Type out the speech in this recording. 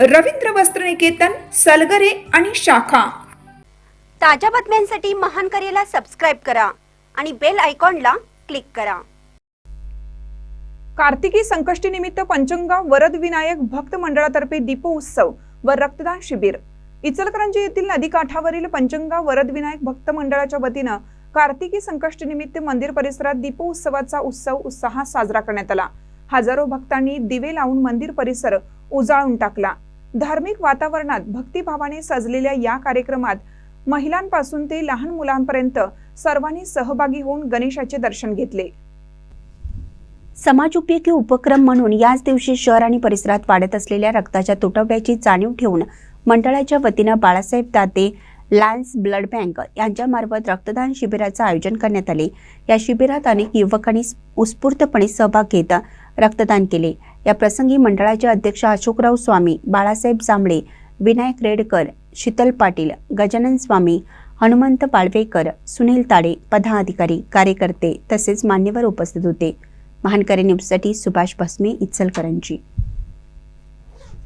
रवींद्र वस्त्रनिकेतन सलगरे आणि शाखा. ताज्या बातम्यांसाठी महान करेला सबस्क्राईब करा आणि बेल आयकॉनला क्लिक करा. कार्तिकी संकष्टीनिमित्त पंचंगाव वरद विनायक भक्त मंडळातर्फे दीपोत्सव व रक्तदान शिबिर. इचलकरंजी येथील नदीकाठावरील पंचंगाव वरद विनायक भक्त मंडळाच्या वतीनं कार्तिकी संकष्टीनिमित्त मंदिर परिसरात दीपोत्सवाचा उत्सव उत्साहात साजरा करण्यात आला. हजारो भक्तांनी दिवे लावून मंदिर परिसर उजाळून टाकला. धार्मिक वातावरणात भक्तिभावाने सजलेल्या या कार्यक्रमात महिलांपासून ते लहान मुलांपर्यंत सर्वांनी सहभागी होऊन गणेशाचे दर्शन घेतले. समाज उपयोगी उपक्रम म्हणून याच दिवशी शहर आणि परिसरात वाढत असलेल्या रक्ताच्या तुटवड्याची जाणीव ठेवून मंडळाच्या वतीनं Balasaheb Date Lions blood bank यांच्यामार्फत रक्तदान शिबिराचं आयोजन करण्यात आले. या शिबिरात अनेक युवकांनी उत्स्फूर्तपणे सहभाग घेत रक्तदान केले. या प्रसंगी मंडळाचे अध्यक्ष अशोकराव स्वामी बाळासाहेब जांभळे विनायक रेडकर शीतल पाटील गजानन स्वामी हनुमंत पाळवेकर सुनील ताडे पदाधिकारी कार्यकर्ते तसेच मान्यवर उपस्थित होते. महानकरी न्यूजसाठी सुभाष भस्मे इचलकरंजी.